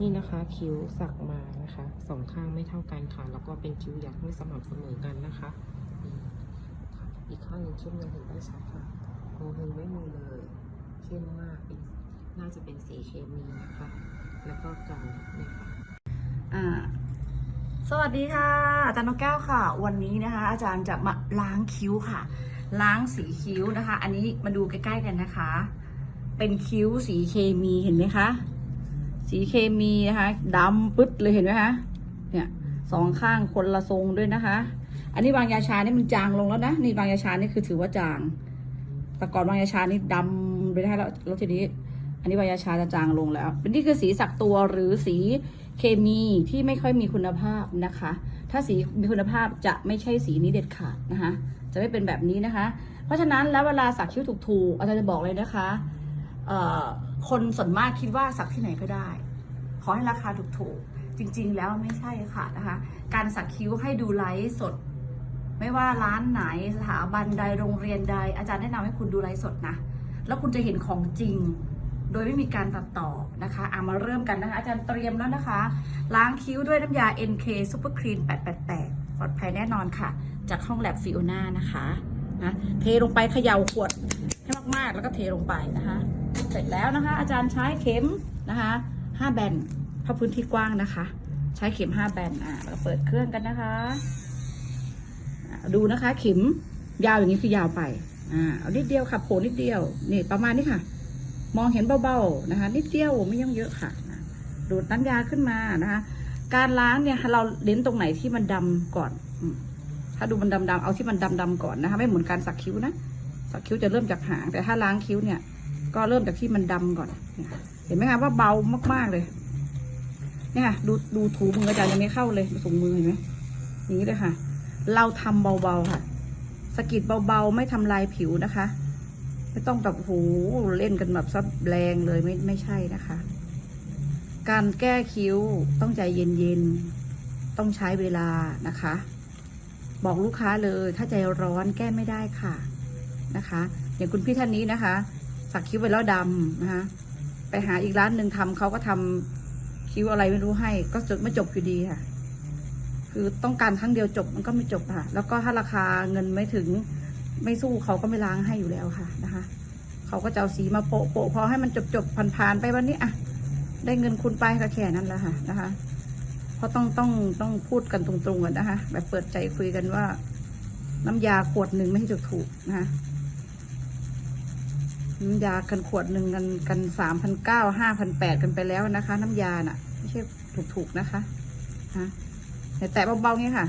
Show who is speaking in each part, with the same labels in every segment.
Speaker 1: นี่นะคะคิ้วสักมานะคะสองข้างไม่เท่ากันค่ะ แล้วก็เป็นคิ้วยักษ์ไม่สม่ำเสมอกันนะคะอีกข้างหนึ่งเข้มยังเห็นได้ชัดค่ะโมเฮงไม่มีเลยเข้มมากน่าจะเป็นสีเคมีนะคะ แล้วก็เกาเนี่ยค่ะ
Speaker 2: อ่าสวัสดีค่ะ อาจารย์นกแก้วค่ะ วันนี้นะคะ อาจารย์จะมาล้างคิ้วค่ะ ล้างสีคิ้วนะคะ อันนี้มาดูใกล้ ๆ กันนะคะ เป็นคิ้วสีเคมีเห็นไหมคะ สีเคมีนะคะดำปึ๊ดเลยเห็นไหมคะเนี่ยสองข้างคนละทรงด้วยนะคะ อันนี้วางยาชานี่มันจางลงแล้วนะนี่วางยาชานี่คือถือว่าจาง แต่ก่อนวางยาชานี่ดำไปได้แล้วแล้วทีนี้ อันนี้วางยาชาจะจางลงแล้วเป็นนี่คือสีสักตัวหรือสีเคมีที่ไม่ค่อยมีคุณภาพนะคะ ถ้าสีมีคุณภาพจะไม่ใช่สีนี้เด็ดขาดนะคะ จะไม่เป็นแบบนี้นะคะ เพราะฉะนั้นแล้วเวลาสักคิ้วถูกๆอาจารย์จะบอกเลยนะคะ เอ่อ คนส่วนมากคิดว่าสักที่ไหนก็ได้ ขอให้ราคาถูกๆ จริง ๆ แล้วไม่ใช่ค่ะนะคะ การสักคิ้วให้ดูไลฟ์สด ไม่ว่าร้านไหนสถาบันใดโรงเรียนใด อาจารย์แนะนำให้คุณดูไลฟ์สดนะ แล้วคุณจะเห็นของจริง โดยไม่มีการตัดต่อนะคะอามาเริ่มกันนะคะ อาจารย์เตรียมแล้วนะคะ ล้างคิ้วด้วยน้ำยา NK Super Clean 888 ปลอดภัยแน่นอนค่ะ จากห้องแลบฟิโอนานะคะ นะเทลงไปเขย่าขวดให้มากๆ แล้วก็เทลงไปนะคะ เสร็จแล้วนะคะ อาจารย์ใช้เข็มนะคะ5แบนเพราะพื้นที่กว้างนะคะ ใช้เข็ม5แบนอะเราเปิดเครื่องกันนะคะ ดูนะคะเข็มยาวอย่างนี้คือยาวไปอ่าเอานิดเดียวค่ะโผล่นิดเดียวนี่ประมาณนี้ค่ะ มองเห็นเบาๆนะคะ นิดเดียวไม่ยังเยอะค่ะดูดน้ำยาขึ้นมานะคะ การล้างเนี่ยเราเน้นตรงไหนที่มันดำก่อน ถ้าดูมันดำๆเอาที่มันดำๆก่อนนะคะ ไม่เหมือนการสักคิ้วนะ สักคิ้วจะเริ่มจากหาง แต่ถ้าล้างคิ้วเนี่ย ก็เริ่มจากที่มันดำก่อน เห็นไหมคะว่าเบามากๆเลย เนี่ยค่ะดูดูถูมืออาจารย์ยังไม่เข้าเลยดูงมือเห็นไหมอย่างนี้เลยค่ะ เราทำเบาๆค่ะสกิดเบาๆ ไม่ทำลายผิวนะคะ ไม่ต้องแบบโหเล่นกันแบบซับแรงเลยไม่ไม่ใช่นะคะ การแก้คิ้วต้องใจเย็นๆ ต้องใช้เวลานะคะ บอกลูกค้าเลยถ้าใจร้อนแก้ไม่ได้ค่ะนะคะ อย่างคุณพี่ท่านนี้นะคะ สักคิ้วไปแล้วดำนะคะไปหาอีกร้านหนึ่งทำเขาก็ทำคิ้วอะไรไม่รู้ให้ ก็จบไม่จบอยู่ดีค่ะ คือต้องการครั้งเดียวจบมันก็ไม่จบค่ะ แล้วก็ถ้าราคาเงินไม่ถึงไม่สู้เขาก็ไม่ล้างให้อยู่แล้วค่ะนะคะเขาก็จะเอาสีมาโปะโปะพอให้มันจบจบผ่านๆไปวันนี้อะได้เงินคุณไปก็แค่นั้นแหละค่ะนะคะ เพราะต้องต้องต้องพูดกันตรงๆกันนะคะ แบบเปิดใจคุยกันว่า น้ำยาขวดหนึ่งไม่ใช่ถูกๆนะคะน้ำยากันขวดหนึ่งกันกันสามพันเก้าห้าพันแปดกันไปแล้วนะคะ น้ำยาน่ะ ไม่ใช่ถูกๆนะคะฮะแต่แตะเบาๆนี่ค่ะ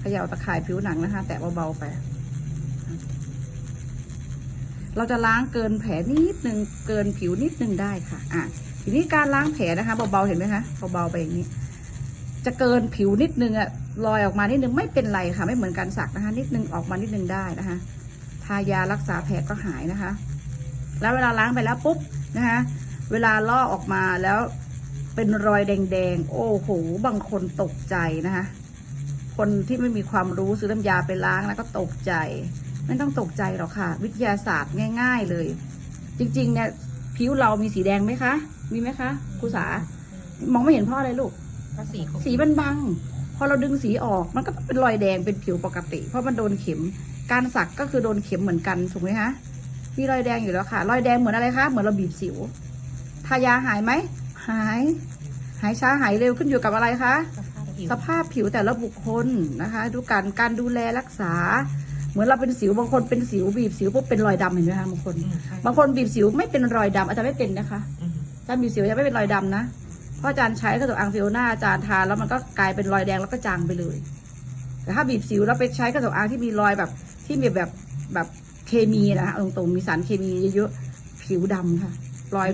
Speaker 2: เขย่าตะข่ายผิวหนังนะคะ แตะเบาๆไป เราจะล้างเกินแผลนิดนึงเกินผิวนิดนึงได้ค่ะ อะทีนี้การล้างแผลนะคะเบาๆเห็นไหมคะเบาๆไปอย่างนี้ จะเกินผิวนิดนึงอะลอยออกมานิดนึงไม่เป็นไรค่ะ ไม่เหมือนการสักนะคะ นิดนึงออกมานิดนึงได้นะคะทายารักษาแผลก็หายนะคะ แล้วเวลาล้างไปแล้วปุ๊บนะคะ เวลาลอกออกมาแล้วเป็นรอยแดงๆ โอ้โห บางคนตกใจนะคะ คนที่ไม่มีความรู้ซื้อน้ำยาไปล้างแล้วก็ตกใจ ไม่ต้องตกใจหรอกค่ะ วิทยาศาสตร์ง่าย ๆเลย จริงๆเนี่ยผิวเรามีสีแดงไหมคะ มีไหมคะครูสามองไม่เห็นพ่ออะไรลูก
Speaker 1: ก็สีเขา
Speaker 2: สีมันบัง พอเราดึงสีออกมันก็เป็นรอยแดงเป็นผิวปกติ เพราะมันโดนเข็ม การสักก็คือโดนเข็มเหมือนกันถูกไหมคะมีรอยแดงอยู่แล้วค่ะ รอยแดงเหมือนอะไรคะเหมือนเราบีบสิวทายาหายไหมหาย หายช้าหายเร็วขึ้นอยู่กับอะไรคะ
Speaker 1: สภาพผิว
Speaker 2: สภาพผิวแต่ละบุคคลนะคะดูการการดูแลรักษา เหมือนเราเป็นสิวบางคนเป็นสิวบีบสิวปุ๊บเป็นรอยดำเห็นไหมคะบางคน
Speaker 1: อืมใช่
Speaker 2: บางคนบีบสิวไม่เป็นรอยดำอาจจะไม่เป็นนะคะ
Speaker 1: อืม
Speaker 2: อาจารย์บีบสิวจะไม่เป็นรอยดำนะ เพราะอาจารย์ใช้กระจกอังฟิโอนาอาจารย์ทาแล้วมันก็กลายเป็นรอยแดงแล้วก็จางไปเลย แต่ถ้าบีบสิวแล้วไปใช้กระจกอังที่มีรอยแบบที่มีแบบแบบเคมีนะคะตรงๆมีสารเคมีเยอะๆผิวดำค่ะ รอย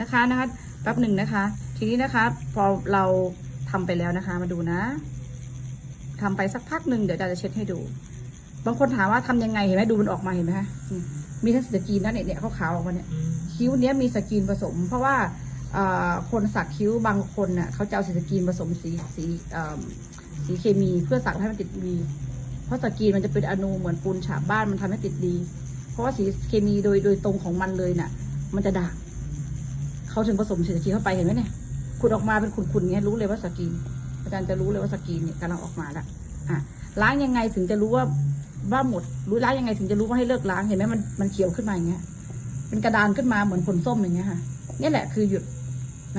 Speaker 2: นะคะนะคะแป๊บหนึ่งนะคะ ทีนี้นะคะ พอเราทำไปแล้วนะคะ มาดูนะทำไปสักพักหนึ่งเดี๋ยวอาจารย์จะเช็ดให้ดู บางคนถามว่าทำยังไงเห็นไหมดูมันออกมาเห็นไหมคะมีทั้งสกรีนนะเนี่ยเนี่ยขาวๆออกมาเนี่ยคิ้วเนี้ยมีสกรีนผสม เพราะว่า คนสักคิ้วบางคนน่ะเขาจะเอาสีสกีนผสมสีสีเอิ่มสีเคมีเพื่อสักให้มันติดดี เพราะสกีนมันจะเป็นอนูเหมือนปูนฉาบบ้านมันทำให้ติดดี เพราะว่าสีเคมีโดยโดยตรงของมันเลยน่ะ มันจะด่างเขาถึงผสมสีสกีนเข้าไปเห็นไหมเนี่ยขุดออกมาเป็นขุ่นๆเงี้ยรู้เลยว่าสกีนอาจารย์จะรู้เลยว่าสกีนเนี่ยกำลังออกมาแล้วอะล้างยังไงถึงจะรู้ว่าว่าหมด รู้ล้างยังไงถึงจะรู้ว่าให้เลิกล้างเห็นไหมมันมันเขียวขึ้นมาอย่างเงี้ยเป็นกระดานขึ้นมาเหมือนผลส้มอย่างเงี้ยค่ะนี่แหละคือหยุด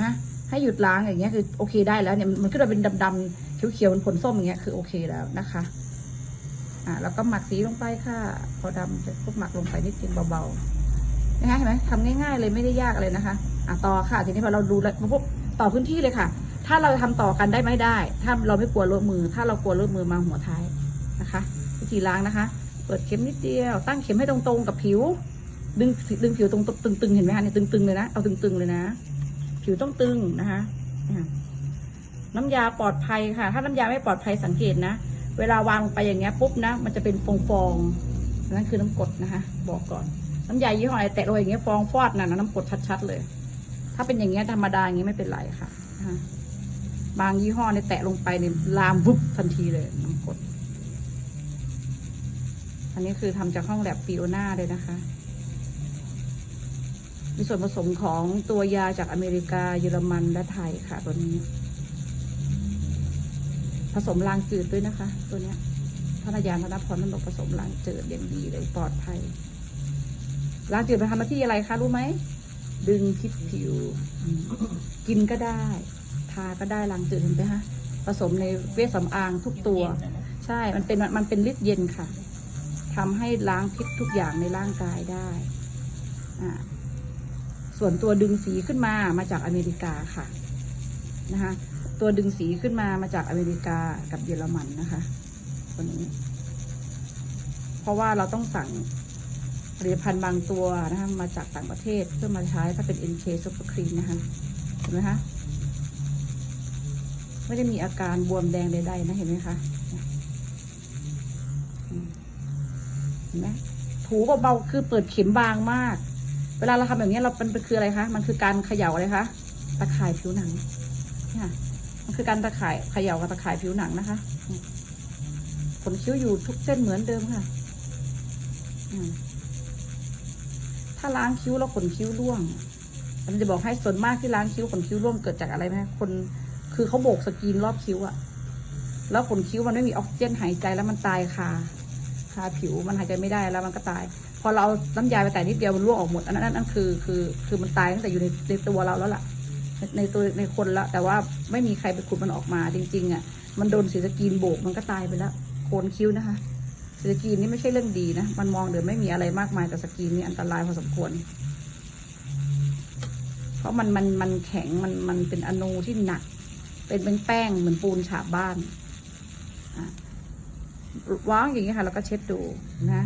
Speaker 2: นะให้หยุดล้างอย่างเงี้ยคือโอเคได้แล้วเนี่ยมันขึ้นมาเป็นดำๆเขียวๆเป็นผลส้มอย่างเงี้ยคือโอเคแล้วนะคะอะแล้วก็หมักสีลงไปค่ะ พอดำเสร็จปุ๊บหมักลงไปนิดนึงเบาๆนะคะเห็นไหมทำง่ายๆเลยไม่ได้ยากอะไรนะคะอะต่อค่ะ ทีนี้พอเราดูแล้วปุ๊บต่อพื้นที่เลยค่ะ ถ้าเราทำต่อกันได้ไม่ได้ ถ้าเราไม่กลัวเลอะมือ ถ้าเรากลัวเลอะมือมาหัวท้ายนะคะ วิธีล้างนะคะ เปิดเข็มนิดเดียว ตั้งเข็มให้ตรงๆกับผิว ดึงดึงผิวตรงตึงๆเห็นไหมคะเนี่ยตึงๆเลยนะเอาตึงๆเลยนะ ผิวต้องตึงนะคะน้ำยาปลอดภัยค่ะ ถ้าน้ำยาไม่ปลอดภัยสังเกตนะ เวลาวางไปอย่างเงี้ยปุ๊บนะ มันจะเป็นฟองๆนั่นคือน้ำกดนะคะ บอกก่อน น้ำยายี่ห้ออะไรแตะลงอย่างเงี้ยฟองฟอดน่ะน้ำกดชัดๆเลย ถ้าเป็นอย่างเงี้ยธรรมดาอย่างเงี้ยไม่เป็นไรค่ะ บางยี่ห้อเนี่ยแตะลงไปเนี่ยลามวุบทันทีเลยน้ำกด อันนี้คือทำจากห้องแลบปีโอนาเลยนะคะ มีส่วนผสมของตัวยาจากอเมริกา เยอรมันและไทยค่ะตัวนี้ ผสมรางจืดด้วยนะคะ ตัวเนี้ยพระนายานธนพรท่านบอกผสมรางจืดอย่างดีเลยปลอดภัยรางจืดมาทำหน้าที่อะไรคะรู้ไหมดึงพิษผิว กินก็ได้ ทาก็ได้รางจืดเห็นไหมคะผสมในเวชสำอางทุกตัว ใช่ มันเป็นมันเป็นฤทธิ์เย็นค่ะทำให้ล้างพิษทุกอย่างในร่างกายได้อ่า ส่วนตัวดึงสีขึ้นมามาจากอเมริกาค่ะนะคะ ตัวดึงสีขึ้นมามาจากอเมริกากับเยอรมันนะคะตัวนี้ เพราะว่าเราต้องสั่งผลิตภัณฑ์บางตัวนะคะมาจากต่างประเทศเพื่อมาใช้ถ้าเป็น NK Super Cream นะคะเห็นไหมคะไม่ได้มีอาการบวมแดงใดๆนะเห็นไหมคะเห็นไหมถูเบาๆคือเปิดเข็มบางมาก วลาเราทำแบบนี้เราเป็นคืออะไรคะมันคือการเขย่าอะไรคะตะข่ายผิวหนังเนี่ยมันคือการตะข่ายเขย่ากับตะข่ายผิวหนังนะคะขนคิ้วอยู่ทุกเส้นเหมือนเดิมค่ะถ้าล้างคิ้วแล้วขนคิ้วร่วงมันจะบอกให้ส่วนมากที่ล้างคิ้วขนคิ้วร่วงเกิดจากอะไรไหมคนคือเขาโบกสกรีนรอบคิ้วอะแล้วขนคิ้วมันไม่มีออกซิเจนหายใจแล้วมันตายคาคาผิวมันหายใจไม่ได้แล้วมันก็ตาย พอเราเอาน้ำยาไปแต่นิดเดียวมันร่วงออกหมดอันนั้นอันนั้นคือคือ คือมันตายตั้งแต่อยู่ในในตัวเราแล้วล่ะในตัวในคนละแต่ว่าไม่มีใครไปขุดมันออกมาจริง ๆ อะ มันโดนสีสกีนโบกมันก็ตายไปแล้วโคนคิ้วนะคะสีสกีนนี่ไม่ใช่เรื่องดีนะมันมองเดี๋ยวไม่มีอะไรมากมายแต่สกีนนี่อันตรายพอสมควร เพราะมันมันมันแข็งมันมันเป็นอนูที่หนัก เป็นเป็นแป้งเหมือนปูนฉาบบ้านอะวางอย่างนี้ค่ะ แล้วก็เช็ดดูนะ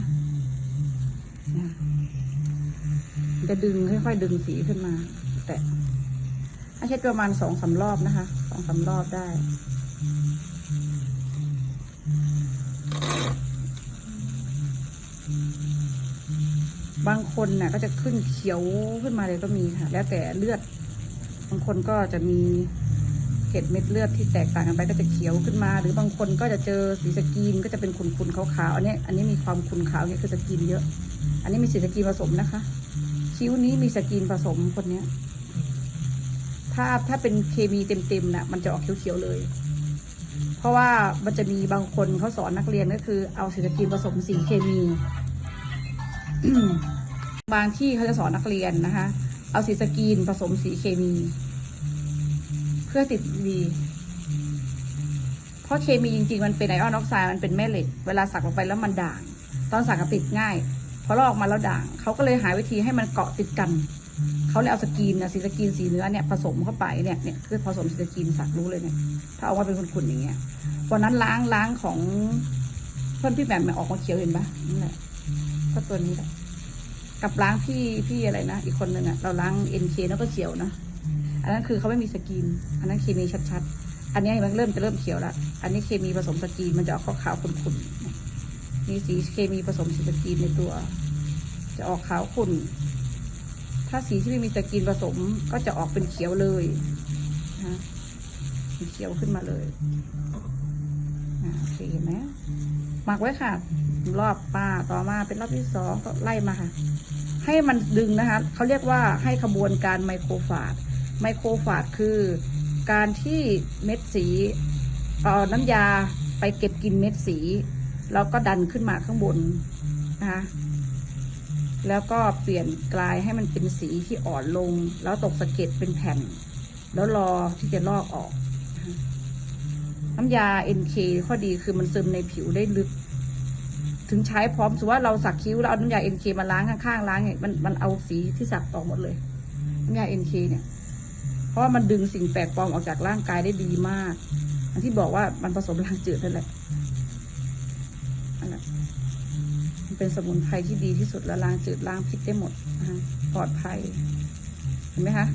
Speaker 2: จะดึงค่อยๆดึงสีขึ้นมา แต่ให้เช็ดประมาณสองสารอบนะคะสองสารอบได้ บางคนน่ะ ก็จะขึ้นเขียวขึ้นมาเลยก็มีค่ะ แล้วแต่เลือด บางคนก็จะมีเกล็ดเม็ดเลือดที่แตกต่างกันไปก็จะเขียวขึ้นมา หรือบางคนก็จะเจอสีสกีนก็จะเป็นขุ่นๆขาวๆอันนี้ อันนี้มีความขุ่นขาวเนี่ยคือสกีนเยอะ อันนี้มีสีสกรีนผสมนะคะ คิ้วนี้มีสกรีนผสมคนเนี้ย ถ้าถ้าเป็นเคมีเต็มๆน่ะ มันจะออกเขียวๆเลย เพราะว่ามันจะมีบางคนเขาสอนนักเรียนก็คือ เอาสีสกรีนผสมสีเคมีบางที่เขาจะสอนนักเรียนนะคะ เอาสีสกรีนผสมสีเคมี เพื่อติดดีเพราะเคมีจริงๆ มันเป็นไอออนออกไซด์มันเป็นแม่เหล็ก เวลาสักลงไปแล้วมันด่าง ตอนสักก็ติดง่าย พอลอกมาแล้วด่างเขาก็เลยหาวิธีให้มันเกาะติดกันเขาเลยเอาสกรีนนะสีสกรีนสีเนื้อเนี่ยผสมเข้าไปเนี่ยเนี่ยคือผสมสีสกรีนสักรู้เลยเนี่ยถ้าเอามาเป็นขุ่นๆอย่างเงี้ยวันนั้นล้างล้างของเพื่อนพี่แหม่มมันออกมาเขียวเห็นปะนั่แหละก็ตัวนี้แหละกับล้างพี่พี่อะไรนะอีกคนหนึ่งอะเราล้างเอ็นเคแล้วก็เขียวนะอันนั้นคือเขาไม่มีสกรีนอันนั้นเคมีชัดๆ อันนี้มันเริ่มจะเริ่มเขียวแล้ว อันนี้เคมีผสมสกรีนมันจะออกขาวๆขุ่นๆ มีสีเคมีผสมสีสกรีนในตัว จะออกขาวขุ่น ถ้าสีที่ไม่มีสกรีนผสมก็จะออกเป็นเขียวเลยนะเป็นเขียวขึ้นมาเลยโอเคเห็นไหมหมักไว้ค่ะ รอบป้าต่อมาเป็นรอบที่สองก็ไล่มาค่ะ ให้มันดึงนะคะเขาเรียกว่าให้ขบวนการไมโครฟาดไมโครฟาดคือการที่เม็ดสีเอาน้ำยาไปเก็บกินเม็ดสี แล้วก็ดันขึ้นมาข้างบนนะคะแล้วก็เปลี่ยนกลายให้มันเป็นสีที่อ่อนลง แล้วตกสะเก็ดเป็นแผ่น แล้วรอที่จะลอกออก น้ำยา NK ข้อดีคือมันซึมในผิวได้ลึก ถึงใช้พร้อมสมมติว่าเราสักคิ้วแล้วเอาน้ำยา NK มาล้างข้างๆล้างเนี่ยมันมันเอาสีที่สักออกหมดเลย น้ำยา NK เนี่ย เพราะว่ามันดึงสิ่งแปลกปลอมออกจากร่างกายได้ดีมาก อันที่บอกว่ามันผสมล้างจืดนั่นแหละอันนั้นมัน เป็นสมุนไพรที่ดีที่สุดแล้วล้างจืดล้างพิษได้หมดนะคะปลอดภัย เห็นไหมคะ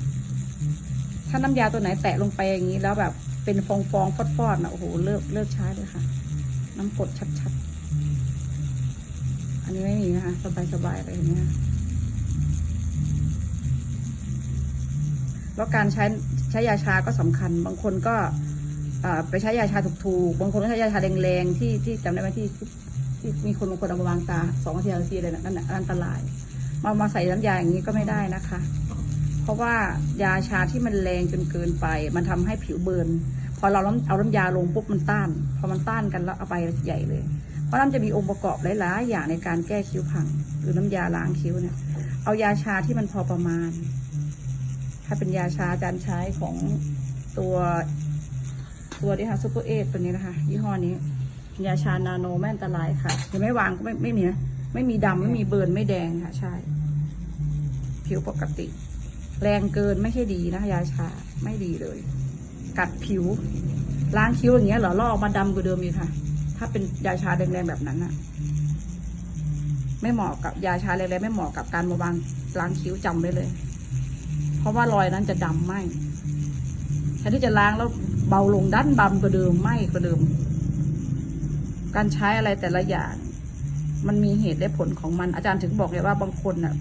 Speaker 2: ถ้าน้ำยาตัวไหนแตะลงไปอย่างนี้ แล้วแบบเป็นฟองฟองๆฟอดนะโอ้โหเลิกเลิกใช้เลยค่ะ น้ำกรดชัดๆ อันนี้ไม่มีนะคะ สบายๆเลยเห็นไหมคะแล้วการใช้ใช้ยาชาก็สำคัญ บางคนก็ไปใช้ยาชาถูกๆ บางคนก็ใช้ยาชาแรงๆ ที่ที่จำได้ไหมที่ ที่มีคนบางคนเอามาวางตาสองนาทีนาทีเลยนะนั่นน่ะอันตราย มามาใส่น้ำยาอย่างนี้ก็ไม่ได้นะคะ เพราะว่ายาชาที่มันแรงจนเกินไป มันทำให้ผิวเบิร์นพอเราเอาน้ำเอายาลงปุ๊บมันต้าน พอมันต้านกันแล้วเอาไปใหญ่เลย เพราะนั้นจะมีองค์ประกอบหลายๆอย่างในการแก้คิ้วพัง หรือน้ำยาล้างคิ้วเนี่ยเอายาชาที่มันพอประมาณ ถ้าเป็นยาชาจารย์ใช้ของตัวตัวนี้ค่ะซูเปอร์เอทตัวนี้นะคะ ยี่ห้อนี้ ยาชานาโนไม่อันตรายค่ะยังไม่วางก็ไม่ไม่มีนะไม่มีดำไม่มีเบิร์นไม่แดงค่ะ ใช่ ผิวปกติ แรงเกินไม่ใช่ดีนะยาชาไม่ดีเลย กัดผิว ล้างคิ้วอย่างเงี้ยเหรอลอกมาดำกว่าเดิมอีกค่ะ ถ้าเป็นยาชาแรงๆแบบนั้นอะไม่เหมาะกับยาชาแรงๆไม่เหมาะกับการมาวางล้างคิ้วจำไว้เลย เพราะว่ารอยนั้นจะดำไหมแทนที่จะล้างแล้วเบาลงด้านบำกว่าเดิมไหมกว่าเดิม การใช้อะไรแต่ละอย่าง มันมีเหตุและผลของมันอาจารย์ถึงบอกเลยว่าบางคนน่ะ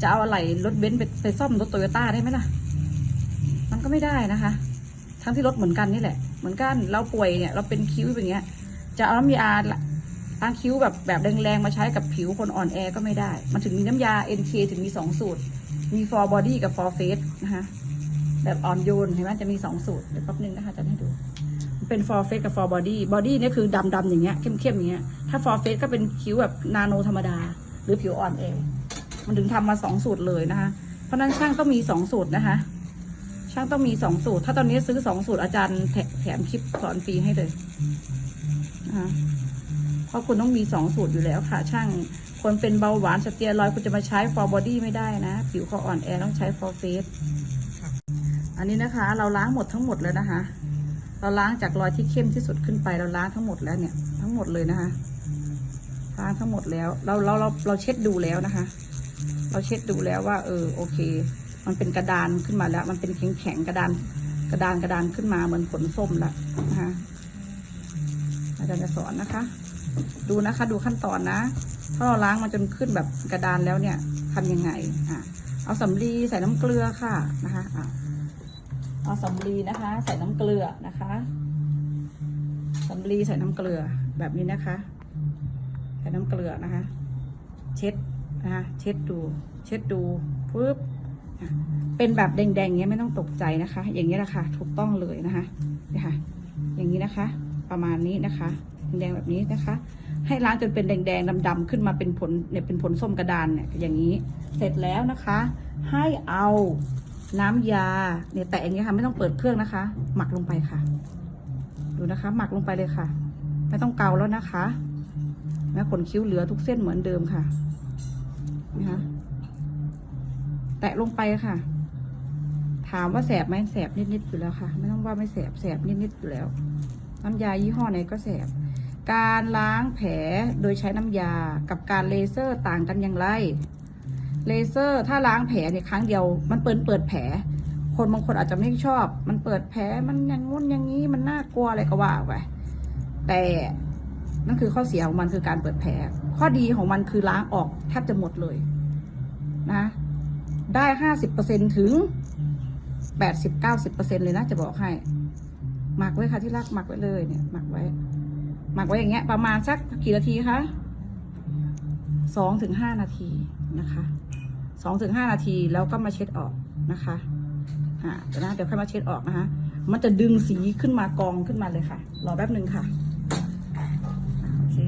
Speaker 2: จะเอาอะไรรถเบนซ์ไปไปซ่อมรถโตโยต้าได้ไหมล่ะ มันก็ไม่ได้นะคะ ทั้งที่รถเหมือนกันนี่แหละ เหมือนกันเราป่วยเนี่ย เราเป็นคิ้วอย่างเงี้ย จะเอาน้ำยาล้างคิ้วแบบแบบแรงๆมาใช้กับผิวคนอ่อนแอก็ไม่ได้ มันถึงมีน้ำยา NK ถึงมีสองสูตร มี for body กับ for face นะคะแบบอ่อนโยนเห็นไหมจะมีสองสูตรเดี๋ยวแป๊บนึงนะคะจะให้ดู มันเป็น for face กับ for body body เนี่ยคือดำๆอย่างเงี้ยเข้มๆอย่างเงี้ยถ้า for face ก็เป็นคิ้วแบบนาโนธรรมดา หรือผิวอ่อนแอมันถึงทำมาสองสูตรเลยนะคะ เพราะฉะนั้นช่างต้องมีสองสูตรนะคะ ช่างต้องมีสองสูตร ถ้าตอนนี้ซื้อสองสูตรอาจารย์แถแถมคลิปสอนฟรีให้เลยนะคะเพราะคุณต้องมีสองสูตรอยู่แล้วค่ะ ช่างคนเป็นเบาหวานสเตียรอยด์คุณจะมาใช้ for body ไม่ได้นะ ผิวเขาอ่อนแอต้องใช้ for face อันนี้นะคะ เราล้างหมดทั้งหมดแล้วนะคะ เราล้างจากรอยที่เข้มที่สุดขึ้นไป เราล้างทั้งหมดแล้วเนี่ย ทั้งหมดเลยนะคะล้างทั้งหมดแล้ว เราเราเราเราเช็ดดูแล้วนะคะ เราเช็ดดูแล้วว่า เออโอเค มันเป็นกระดานขึ้นมาแล้ว มันเป็นแข็งแข็งกระดาน กระดานกระดานขึ้นมาเหมือนผลส้มล้วนะคะอาจารย์จะสอนนะคะ ดูนะคะ ดูขั้นตอนนะ ถ้าเราล้างมันจนขึ้นแบบกระดานแล้วเนี่ยทำยังไงอะเอาสำลีใส่น้ำเกลือค่ะนะคะอะ เอาสำลีนะคะ ใส่น้ำเกลือนะคะสำลีใส่น้ำเกลือแบบนี้นะคะ ใส่น้ำเกลือนะคะ เช็ดนะคะเช็ดดู เช็ดดูปุ๊บเป็นแบบแดงๆอย่างเงี้ยไม่ต้องตกใจนะคะ อย่างเงี้แหละค่ะถูกต้องเลยนะคะนี่ค่ะ อย่างนี้นะคะ ประมาณนี้นะคะ แดงแบบนี้นะคะ ให้ล้างจนเป็นแดงๆดำๆขึ้นมาเป็นผลเนี่ยเป็นผลส้มกระดานเนี่ยอย่างนี้ เสร็จแล้วนะคะ ให้เอา น้ำยาเนี่ยแต่อย่างเงี้ยค่ะ ไม่ต้องเปิดเครื่องนะคะ หมักลงไปค่ะ ดูนะคะ หมักลงไปเลยค่ะ ไม่ต้องเกาแล้วนะคะแม้ขนคิ้วเหลือทุกเส้นเหมือนเดิมค่ะนะคะแตะลงไปค่ะ ถามว่าแสบไหมแสบนิดๆอยู่แล้วค่ะ ไม่ต้องว่าไม่แสบแสบนิดๆอยู่แล้ว น้ำยายี่ห้อไหนก็แสบ การล้างแผลโดยใช้น้ำยากับการเลเซอร์ต่างกันอย่างไร เลเซอร์ถ้าล้างแผลเนี่ยครั้งเดียว มันเปิดเปิดแผล คนบางคนอาจจะไม่ชอบ มันเปิดแผลมันอย่างงุ้นอย่างนี้มันน่ากลัวอะไรก็ว่าไปแต่นั่นคือข้อเสียของมันคือการเปิดแผล ข้อดีของมันคือล้างออกแทบจะหมดเลยนะ ได้ห้าสิบเปอร์เซ็นถึงแปดสิบเก้าสิบเปอร์เซ็นเลยนะจะบอกให้หมักไว้ค่ะที่รักหมักไว้เลยเนี่ยหมักไว้หมักไว้อย่างเงี้ย ประมาณสักกี่นาทีคะสองถึงห้านาทีนะคะ สองถึงห้านาทีแล้วก็มาเช็ดออกนะคะอ่าเดี๋ยวนะเดี๋ยวค่อยมาเช็ดออกนะคะ มันจะดึงสีขึ้นมากองขึ้นมาเลยค่ะ รอแป๊บหนึ่งค่ะโอเค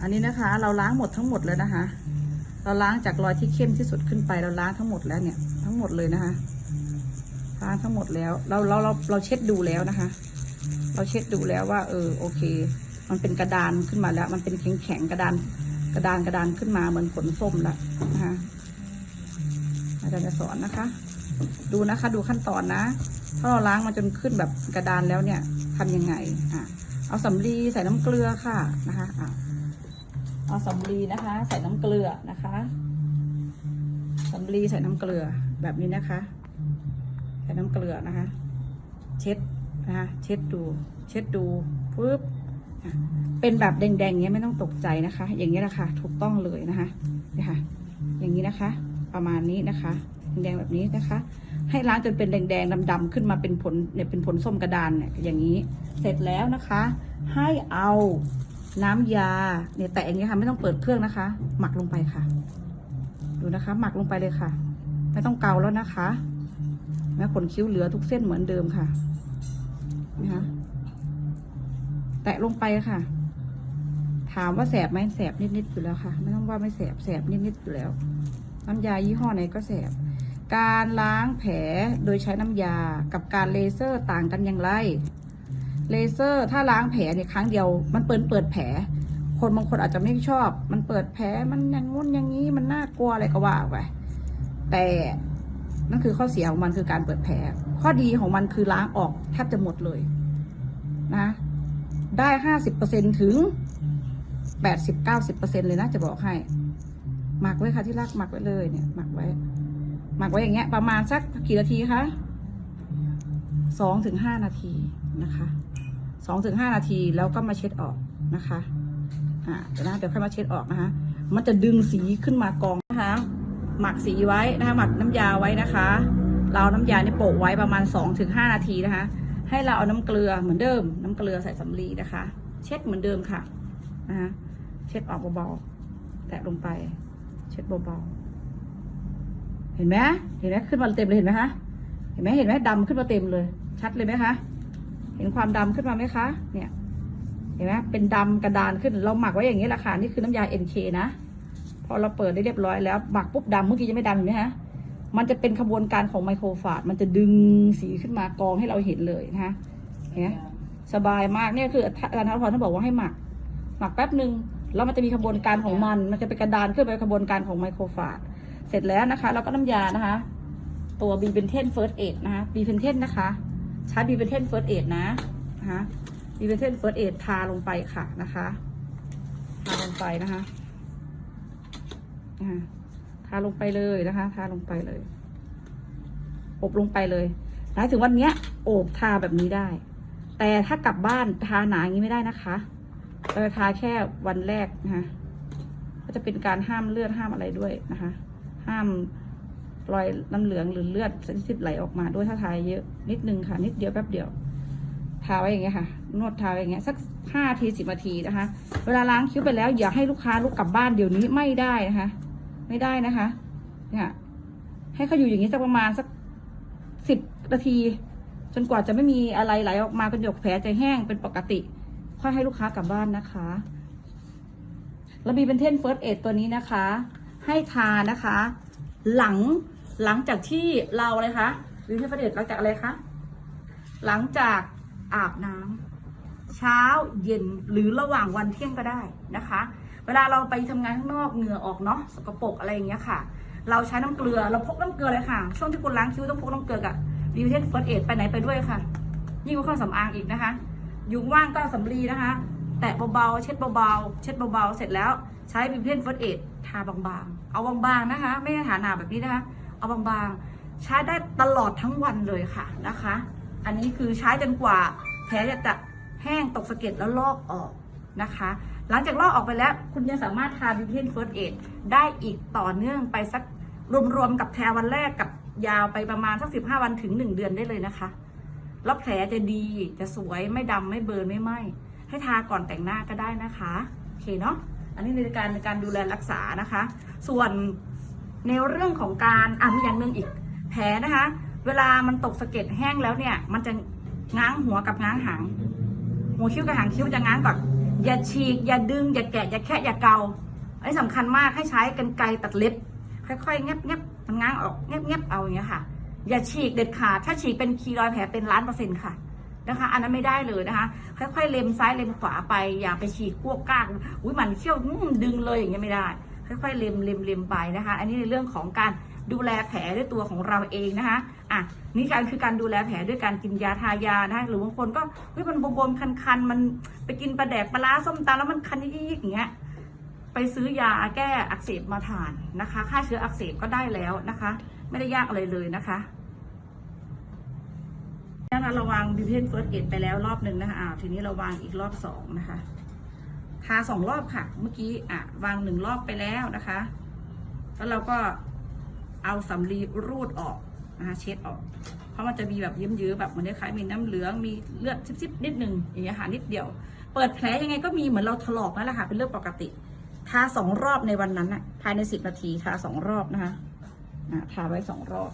Speaker 2: อันนี้นะคะ เราล้างหมดทั้งหมดเลยนะคะ เราล้างจากรอยที่เข้มที่สุดขึ้นไปเราล้างทั้งหมดแล้วเนี่ยทั้งหมดเลยนะคะล้างทั้งหมดแล้ว เราเราเราเราเช็ดดูแล้วนะคะ เราเช็ดดูแล้วว่า เออโอเค มันเป็นกระดานขึ้นมาแล้ว มันเป็นแข็งแข็งกระดาน กระดานกระดานขึ้นมาเหมือนผลส้มล้วนะคะอาจารย์จะสอนนะคะ ดูนะคะ ดูขั้นตอนนะ ถ้าเราล้างมาจนขึ้นแบบกระดานแล้วเนี่ยทำยังไงอะเอาสำลีใส่น้ำเกลือค่ะนะคะอะเอาสำลีนะคะ ใส่น้ำเกลือนะคะสำลีใส่น้ำเกลือแบบนี้นะคะ ใส่น้ำเกลือนะคะ เช็ดนะคะ เช็ดดู เช็ดดูปุ๊บ เป็นแบบแดงๆเงี้ยไม่ต้องตกใจนะคะ อย่างเงี้ยแหละค่ะถูกต้องเลยนะคะนี่ค่ะ อย่างนี้นะคะ ประมาณนี้นะคะ แดงๆแบบนี้นะคะ ให้ล้างจนเป็นแดงๆดำๆขึ้นมาเป็นผลเนี่ยเป็นผลส้มกระดานเนี่ยอย่างนี้เสร็จแล้วนะคะ ให้เอาน้ำยาเนี่ยแต่อย่างนี้ค่ะไม่ต้องเปิดเครื่องนะคะ หมักลงไปค่ะ ดูนะคะ หมักลงไปเลยค่ะ ไม่ต้องเกาแล้วนะคะแม้ขนคิ้วเหลือทุกเส้นเหมือนเดิมค่ะนะคะ แตะลงไปค่ะ ถามว่าแสบไหมแสบนิดๆอยู่แล้วค่ะ ไม่ต้องว่าไม่แสบแสบนิดๆอยู่แล้ว น้ำยายี่ห้อไหนก็แสบ การล้างแผลโดยใช้น้ำยากับการเลเซอร์ต่างกันอย่างไร เลเซอร์ถ้าล้างแผลเนี่ยครั้งเดียว มันเปิดเปิดแผล คนบางคนอาจจะไม่ชอบ มันเปิดแผลมันอย่างงุ้นอย่างนี้มันน่ากลัวอะไรก็ว่าไปแต่นั่นคือข้อเสียของมันคือการเปิดแผล ข้อดีของมันคือล้างออกแทบจะหมดเลยนะ ได้ห้าสิบเปอร์เซ็นถึงแปดสิบเก้าสิบเปอร์เซ็นเลยนะจะบอกให้หมักไว้ค่ะที่รักหมักไว้เลยเนี่ยหมักไว้ หมักไว้อย่างเงี้ย ประมาณสักกี่นาทีคะสองถึงห้านาทีนะคะสองถึงห้านาทีแล้วก็มาเช็ดออกนะคะอ่าเดี๋ยวนะเดี๋ยวค่อยมาเช็ดออกนะคะ มันจะดึงสีขึ้นมากองนะคะ หมักสีไว้นะคะ หมักน้ำยาไว้นะคะ เราเอาน้ำยาเนี่ยโปะไว้ประมาณสองถึงห้านาทีนะคะ ให้เราเอาน้ำเกลือเหมือนเดิม น้ำเกลือใส่สำลีนะคะ เช็ดเหมือนเดิมค่ะนะคะเช็ดออกเบาๆแตะลงไป เช็ดเบาๆเห็นไหมเห็นไหมขึ้นมาเต็มเลยเห็นไหมคะเห็นไหมเห็นไหมดำขึ้นมาเต็มเลย ชัดเลยไหมคะเห็นความดำขึ้นมาไหมคะ เนี่ย เห็นไหมเป็นดำกระดานขึ้น เราหมักไว้อย่างนี้แหละค่ะ นี่คือน้ำยา NK นะ พอเราเปิดได้เรียบร้อยแล้ว หมักปุ๊บดำเมื่อกี้ยังไม่ดำเห็นไหมคะ มันจะเป็นขบวนการของไมโครฟาดมันจะดึงสีขึ้นมากองให้เราเห็นเลยนะคะเห็นสบายมากเนี่ยคืออาจารย์ธนพรท่านบอกว่าให้หมัก หมักแป๊บหนึ่งแล้วมันจะมีขบวนการของมัน มันจะเป็นกระดานขึ้นไปขบวนการของไมโครฟาดเสร็จแล้วนะคะ เราก็น้ำยานะคะ ตัว b ีเ e นเทนเฟิร์สเอนะคะ b ีเ e นเทนนะคะ ใช้ b ีเ e นเทนเฟิร์สเอนะนะคะ b ีเ e นเทนเฟิร์สเอทาลงไปค่ะนะคะ ทาลงไปนะคะอ่าทาลงไปเลยนะคะ ทาลงไปเลย อบลงไปเลยหมายถึงวันเนี้ยโอบทาแบบนี้ได้ แต่ถ้ากลับบ้านทาหนาอย่างนี้ไม่ได้นะคะเราทาแค่วันแรกนะคะก็จะเป็นการห้ามเลือดห้ามอะไรด้วยนะคะ ห้ามรอยน้ำเหลืองหรือเลือดสิบไหลออกมาด้วยถ้าทาเยอะนิดนึงค่ะ นิดเดียวแป๊บเดียว ทาไว้อย่างเงี้ยค่ะ นวดทาไว้อย่างเงี้ยสักห้าทีสิบนาทีนะคะ เวลาล้างคิ้วไปแล้วอย่าให้ลูกค้าลุกกลับบ้านเดี๋ยวนี้ไม่ได้นะคะ ไม่ได้นะคะ เนี่ยให้เขาอยู่อย่างนี้สักประมาณสักสิบนาที จนกว่าจะไม่มีอะไรไหลออกมาจนหยกแผลจะแห้งเป็นปกติ ค่อยให้ลูกค้ากลับบ้านนะคะแล้วมีเป็นเทนเฟิร์สเอตัวนี้นะคะ ให้ทานะคะ หลังหลังจากที่เราอะไรคะหรือเทนเฟิร์สเอหลังจากอะไรคะหลังจากอาบน้ำเช้าเย็นหรือระหว่างวันเที่ยงก็ได้นะคะ เวลาเราไปทำงานข้างนอกเหงื่อออกเนาะสกปรกอะไรอย่างเงี้ยค่ะ เราใช้น้ำเกลือเราพกน้ำเกลือเลยค่ะ ช่วงที่คุณล้างคิ้วต้องพกน้ำเกลือกับดีเทนเฟิร์สเอทไปไหนไปด้วยค่ะ ยิ่งกว่าเครื่องสำอางอีกนะคะ ยุงว่างก็สำลีนะคะ แตะเบาๆเช็ดเบาๆเช็ดเบาๆเสร็จแล้วใช้บิวเทนเฟิร์สเอททาบางๆ เอาบางๆนะคะ ไม่ใช่ทาหนาแบบนี้นะคะ เอาบางๆ ใช้ได้ตลอดทั้งวันเลยค่ะนะคะ อันนี้คือใช้จนกว่าแผลจะแห้งตกสะเก็ดแล้วลอกออกนะคะ หลังจากลอกออกไปแล้ว คุณยังสามารถทาบิวเทนเฟิร์สเอทได้อีกต่อเนื่องไปสักรวมๆกับแทวันแรกกับยาวไปประมาณสักสิบห้าวันถึงหนึ่งเดือนได้เลยนะคะ แล้วแผลจะดีจะสวยไม่ดำไม่เบิร์นไม่ไหม้ให้ทาก่อนแต่งหน้าก็ได้นะคะโอเคเนาะอันนี้ในการในการดูแลรักษานะคะ ส่วนในเรื่องของการอะมีอย่างหนึ่งอีกแผลนะคะ เวลามันตกสะเก็ดแห้งแล้วเนี่ย มันจะง้างหัวกับง้างหางหัวคิ้วกับหางคิ้วจะง้างก่อน อย่าฉีก อย่าดึง อย่าแกะ อย่าแคะอย่าเกา อันนี้สำคัญมากให้ใช้กันไกรตัดเล็บ ค่อยๆเงียบเงียบๆมันง้างออกเงียบเงียบๆเอาอย่างเงี้ยค่ะ อย่าฉีกเด็ดขาด ถ้าฉีกเป็นคีรอยแผลเป็นล้านเปอร์เซ็นต์ค่ะนะคะ อันนั้นไม่ได้เลยนะคะ ค่อยๆเล็มซ้ายเล็มขวาไป อย่าไปฉีกกวกกากอุ้ยมันเขี้ยวดึงเลยอย่างเงี้ยไม่ได้ ค่อยๆเล็มเล็มเล็มไปนะคะ อันนี้ในเรื่องของการ ดูแลแผลด้วยตัวของเราเองนะคะอะนี่การคือการดูแลแผลด้วยการกินยาทายานะคะหรือบางคนก็เฮ้ยมันบวมๆคันๆมันไปกินปลาแดกปลาร้าส้มตำแล้วมันคันยิกๆอย่างเงี้ยไปซื้อยาแก้อักเสบมาทานนะคะฆ่าเชื้ออักเสบก็ได้แล้วนะคะ ไม่ได้ยากอะไรเลยนะคะนะคะราวางบิวเทนเฟิร์สเอไปแล้วรอบหนึ่งนะคะอ่าทีนี้เราวางอีกรอบสองนะคะทาสองรอบค่ะ เมื่อกี้อะวางหนึ่งรอบไปแล้วนะคะ แล้วเราก็ เอาสำลีรูดออกนะคะเช็ดออก เพราะมันจะมีแบบเยิ้มๆแบบเหมือนคล้ายๆมีน้ำเหลืองมีเลือดซิบๆนิดนึงอย่างเงี้ยค่ะนิดเดียว เปิดแผลยังไงก็มีเหมือนเราถลอกนั่นแหละค่ะเป็นเรื่องปกติทาสองรอบในวันนั้นน่ะภายในสิบนาทีทาสองรอบนะคะทาไว้สองรอบ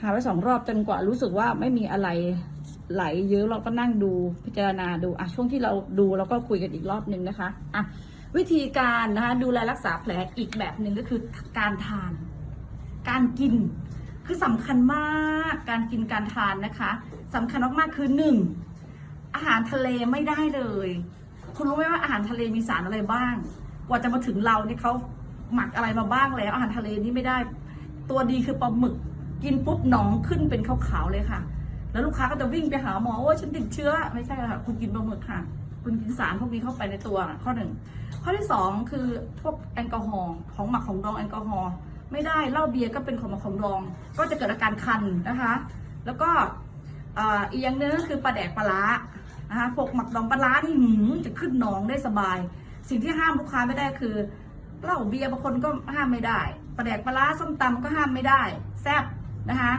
Speaker 2: ทาไว้สองรอบจนกว่ารู้สึกว่าไม่มีอะไรไหลเยอะเราก็นั่งดูพิจารณาดูอะช่วงที่เราดูเราก็คุยกันอีกรอบนึงนะคะอะ วิธีการนะคะดูแลรักษาแผลอีกแบบหนึ่งก็คือการทาน การกินคือสำคัญมากการกินการทานนะคะสำคัญมากๆคือหนึ่งอาหารทะเลไม่ได้เลย คุณรู้ไหมว่าอาหารทะเลมีสารอะไรบ้าง กว่าจะมาถึงเราเนี่ยเขาหมักอะไรมาบ้างแล้วอาหารทะเลนี่ไม่ได้ ตัวดีคือปลาหมึก กินปุ๊บหนองขึ้นเป็นขาวๆเลยค่ะ แล้วลูกค้าก็จะวิ่งไปหาหมอว่าฉันติดเชื้อ ไม่ใช่ค่ะ คุณกินปลาหมึกค่ะ คุณกินสารพวกนี้เข้าไปในตัวน่ะข้อหนึ่งข้อที่สองคือพวกแอลกอฮอล์ของหมักของดองแอลกอฮอล์ไม่ได้เหล้าเบียร์ก็เป็นของหมักของดอง ก็จะเกิดอาการคันนะคะ แล้วก็อีกอย่างหนึงก็คือปลาแดกปลาร้านะคะพวกหมักดองปลาร้าที่หืมจะขึ้นหนองได้สบาย สิ่งที่ห้ามลูกค้าไม่ได้คือเหล้าเบียร์บางคนก็ห้ามไม่ได้ปลาแดกปลาร้าส้มตำก็ห้ามไม่ได้ แซ่บนะคะ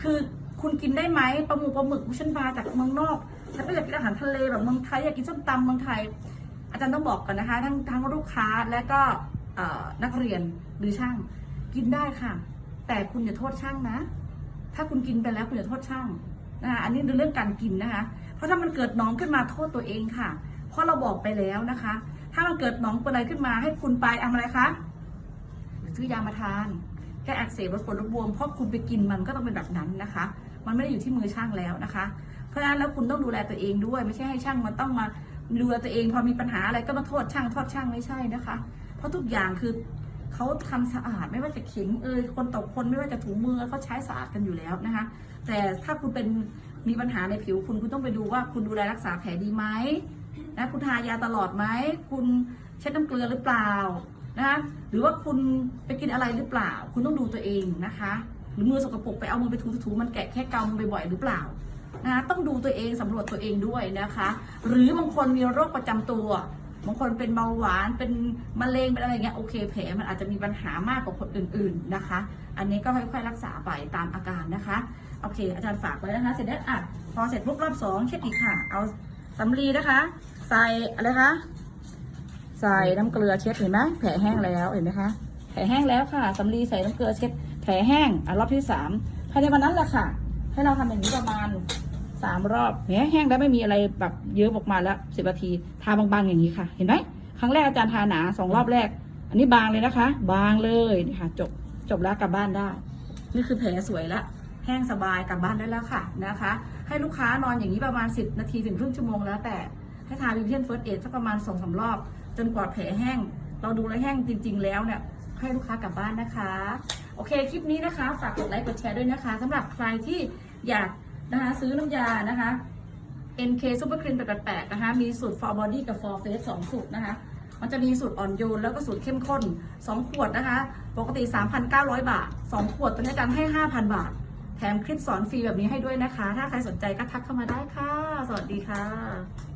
Speaker 2: คือคุณกินได้ไหมปลาหมูปลาหมึกฉันมาจากเมืองนอก ฉันไม่อยากกินอาหารทะเลแบบเมืองไทยอยากกินส้มตำเมืองไทย อาจารย์ต้องบอกก่อนนะคะ ทั้งทั้งลูกค้าและก็นักเรียนหรือช่างกินได้ค่ะ แต่คุณอย่าโทษช่างนะ ถ้าคุณกินไปแล้วคุณอย่าโทษช่างนะคะอันนี้เป็นเรื่องการกินนะคะ เพราะถ้ามันเกิดน้องขึ้นมาโทษตัวเองค่ะ เพราะเราบอกไปแล้วนะคะ ถ้ามันเกิดน้องเป็นอะไรขึ้นมาให้คุณไปทำอะไรคะซื้อยามาทานแก้อักเสบลดปวดลดบวมเพราะคุณไปกินมันก็ต้องเป็นแบบนั้นนะคะ มันไม่ได้อยู่ที่มือช่างแล้วนะคะ เพราะฉะนั้นแล้วคุณต้องดูแลตัวเองด้วย ไม่ใช่ให้ช่างมันต้องมาดูแลตัวเอง พอมีปัญหาอะไรก็มาโทษช่างโทษช่างไม่ใช่นะคะ เพราะทุกอย่างคือเขาทำสะอาดไม่ว่าจะเข็มเอยคนต่อคนไม่ว่าจะถุงมือเขาใช้สะอาดกันอยู่แล้วนะคะ แต่ถ้าคุณเป็นมีปัญหาในผิวคุณคุณต้องไปดูว่าคุณดูแลรักษาแผลดีไหมนะคุณทายาตลอดไหมคุณเช็ดน้ำเกลือหรือเปล่านะคะหรือว่าคุณไปกินอะไรหรือเปล่า คุณต้องดูตัวเองนะคะ หรือมือสกปรกไปเอามือไปถูๆมันแกะแค่เกามือบ่อยๆหรือเปล่า นะต้องดูตัวเองสำรวจตัวเองด้วยนะคะ หรือบางคนมีโรคประจำตัวบางคนเป็นเบาหวานเป็นมะเร็งเป็นอะไรเงี้ยโอเคแผลมันอาจจะมีปัญหามากกว่าคนอื่น ๆนะคะ อันนี้ก็ค่อยๆรักษาไปตามอาการนะคะโอเค อาจารย์ฝากไว้นะคะเสร็จแล้วอะพอเสร็จปุ๊บรอบสองเช็ดอีกค่ะ เอาสำลีนะคะ ใส่อะไรคะใส่น้ำเกลือเช็ดเห็นไหมแผลแห้งแล้วเห็นไหมคะแผลแห้งแล้วค่ะสำลีใส่น้ำเกลือเช็ดแผลแห้งอะรอบที่สามภายในวันนั้นแหละค่ะ ให้เราทำอย่างนี้ประมาณสามรอบแหมแห้งแล้วไม่มีอะไรแบบเยอะออกมาแล้วสิบนาทีทาบางๆอย่างนี้ค่ะ เห็นไหมครั้งแรกอาจารย์ทาหนาสองรอบแรก อันนี้บางเลยนะคะ บางเลยนี่ค่ะ จบจบแล้วกลับบ้านได้ นี่คือแผลสวยละแห้งสบายกลับบ้านได้แล้วค่ะนะคะ ให้ลูกค้านอนอย่างนี้ประมาณ 10 นาทีถึงครึ่งชั่วโมงแล้วแต่ให้ทาวิเทียนเฟิร์สเอสักประมาณสองสามรอบ จนกว่าแผลแห้ง เราดูแลแห้งจริง ๆ แล้วเนี่ยให้ลูกค้ากลับบ้านนะคะ โอเค คลิปนี้นะคะ ฝากกดไลค์กดแชร์ด้วยนะคะสำหรับใครที่ อยากนะคะซื้อน้ำยานะคะ NK Super Clean 888นะคะ มีสูตร for body กับ for face 2สูตรนะคะ มันจะมีสูตรอ่อนโยนแล้วก็สูตรเข้มข้น 2 ขวดนะคะ ปกติ 3,900 บาท 2 ขวดตัวนี้อาจารย์ให้ 5,000 บาท แถมคลิปสอนฟรีแบบนี้ให้ด้วยนะคะ ถ้าใครสนใจก็ทักเข้ามาได้ค่ะ สวัสดีค่ะ